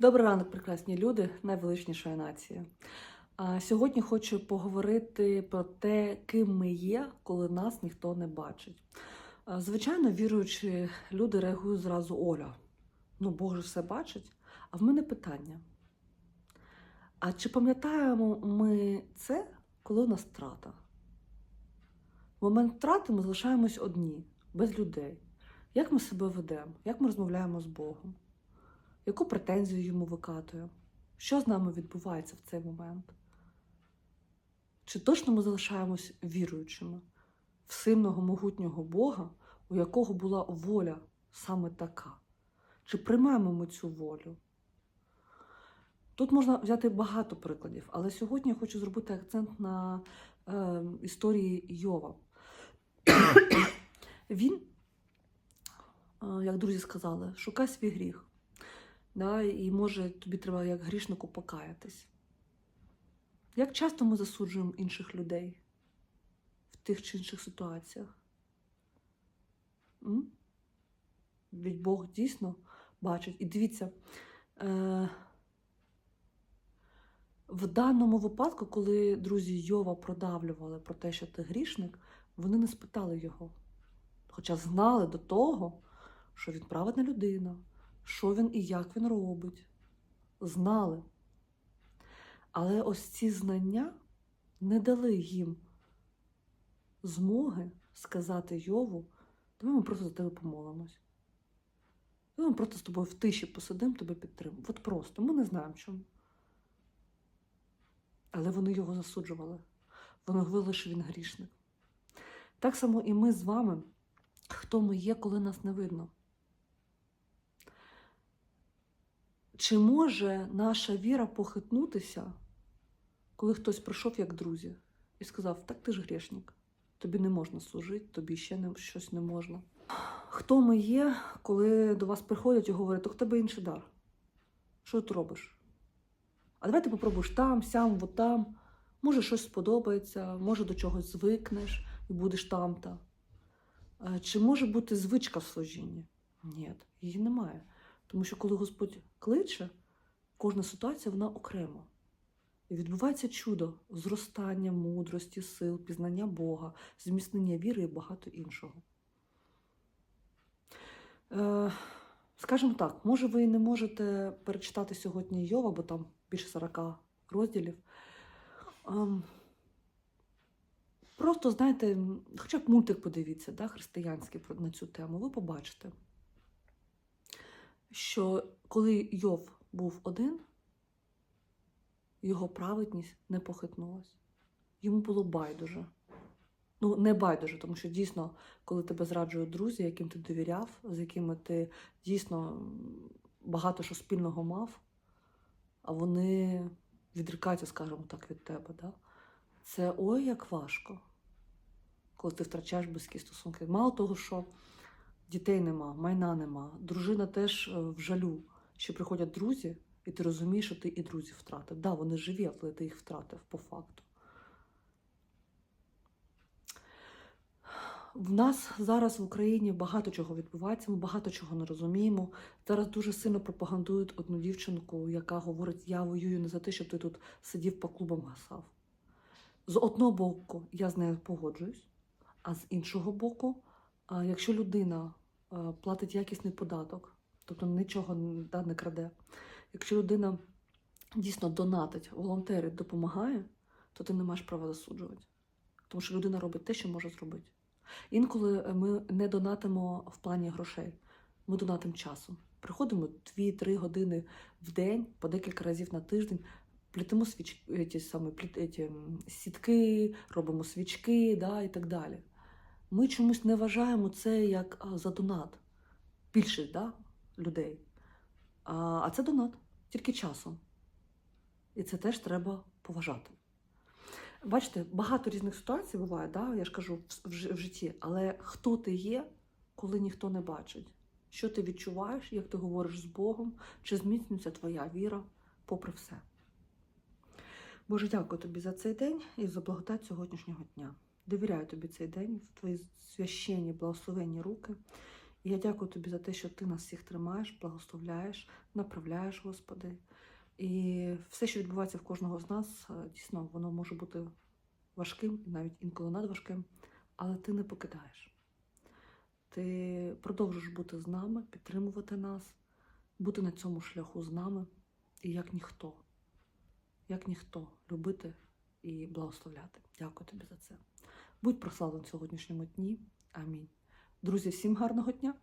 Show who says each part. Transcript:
Speaker 1: Добрий ранок, прекрасні люди, найвеличнішої нації. Сьогодні хочу поговорити про те, ким ми є, коли нас ніхто не бачить. Звичайно, віруючі люди реагують зразу Оля. Ну, Бог же все бачить. А в мене питання: а чи пам'ятаємо ми це, коли у нас втрата? В момент втрати ми залишаємось одні, без людей. Як ми себе ведемо? Як ми розмовляємо з Богом? Яку претензію йому викатуємо? Що з нами відбувається в цей момент? Чи точно ми залишаємось віруючими в сильного могутнього Бога, у якого була воля саме така? Чи приймаємо ми цю волю? Тут можна взяти багато прикладів, але сьогодні я хочу зробити акцент на е, історії Йова. Він, е, як друзі сказали, шукай свій гріх. Да, і може тобі треба як грішнику покаятись. Як часто ми засуджуємо інших людей в тих чи інших ситуаціях? М? Ведь Бог дійсно бачить. І дивіться, е- в даному випадку, коли друзі Йова продавлювали про те, що ти грішник, вони не спитали його. Хоча знали до того, що він праведна людина, що він і як він робить. Знали. Але ось ці знання не дали їм змоги сказати Йову, давай ми просто за тебе помолимось. Давай ми просто з тобою в тиші посидимо, тебе підтримуємо. От просто, ми не знаємо чому. Але вони його засуджували. Вони говорили, що він грішник. Так само і ми з вами, хто ми є, коли нас не видно. Чи може наша віра похитнутися, коли хтось прийшов як друзі і сказав: Так ти ж грішник, тобі не можна служити, тобі ще не, щось не можна. Хто ми є, коли до вас приходять і говорять, то в тебе інший дар? Що ти робиш? А давай ти попробуєш там, сям, вот там. Може, щось сподобається, може до чогось звикнеш і будеш там-та. Е, Чи може бути звичка в служінні? Ні, її немає. Тому що коли Господь кличе, кожна ситуація вона окрема. І відбувається чудо зростання мудрості, сил, пізнання Бога, зміцнення віри і багато іншого. Е, скажімо так, може, ви не можете перечитати сьогодні Йова, бо там більше 40 розділів. Ем, просто, знаєте, хоча б мультик подивіться, да, християнський на цю тему, ви побачите що коли Йов був один, його праведність не похитнулась. Йому було байдуже. Ну, не байдуже, тому що дійсно, коли тебе зраджують друзі, яким ти довіряв, з якими ти дійсно багато що спільного мав, а вони відрікаються, скажімо так, від тебе. Да? Це ой як важко, коли ти втрачаєш близькі стосунки. Мало того, що дітей нема, майна нема, дружина теж е, в жалю, що приходять друзі, і ти розумієш, що ти і друзів втратив. Да, вони живі, але ти їх втратив по факту. В нас зараз в Україні багато чого відбувається, ми багато чого не розуміємо. Зараз дуже сильно пропагандують одну дівчинку, яка говорить: я воюю не за те, щоб ти тут сидів по клубам гасав. З одного боку, я з нею погоджуюсь, а з іншого боку, якщо людина платить якісний податок, тобто нічого да, не краде, якщо людина дійсно донатить, волонтерить, допомагає, то ти не маєш права засуджувати. Тому що людина робить те, що може зробити. Інколи е, ми не донатимо в плані грошей, ми донатимо часом. Приходимо 2-3 години в день, по декілька разів на тиждень, плітимо свічки, ті самі, пліт, ті, сітки, робимо свічки да, і так далі. Ми чомусь не вважаємо це як за донат. Більшість да, людей. А, це донат, тільки часом. І це теж треба поважати. Бачите, багато різних ситуацій буває, да? я ж кажу, в житті. Але хто ти є, коли ніхто не бачить? Що ти відчуваєш, як ти говориш з Богом, чи зміцнюється твоя віра попри все? Боже, дякую тобі за цей день і за благодать сьогоднішнього дня. Довіряю тобі цей день в твої священні, благословенні руки І я дякую тобі за те, що ти нас всіх тримаєш, благословляєш, направляєш, Господи. І все, що відбувається в кожного з нас, е, дійсно, воно може бути важким, навіть інколи надважким, але ти не покидаєш. Ти продовжуєш бути з нами, підтримувати нас, бути на цьому шляху з нами, і як ніхто, як ніхто любити і благословляти. Дякую тобі за це. Будь прославлен в сьогоднішньому дні. Амінь. Друзі, всім гарного дня!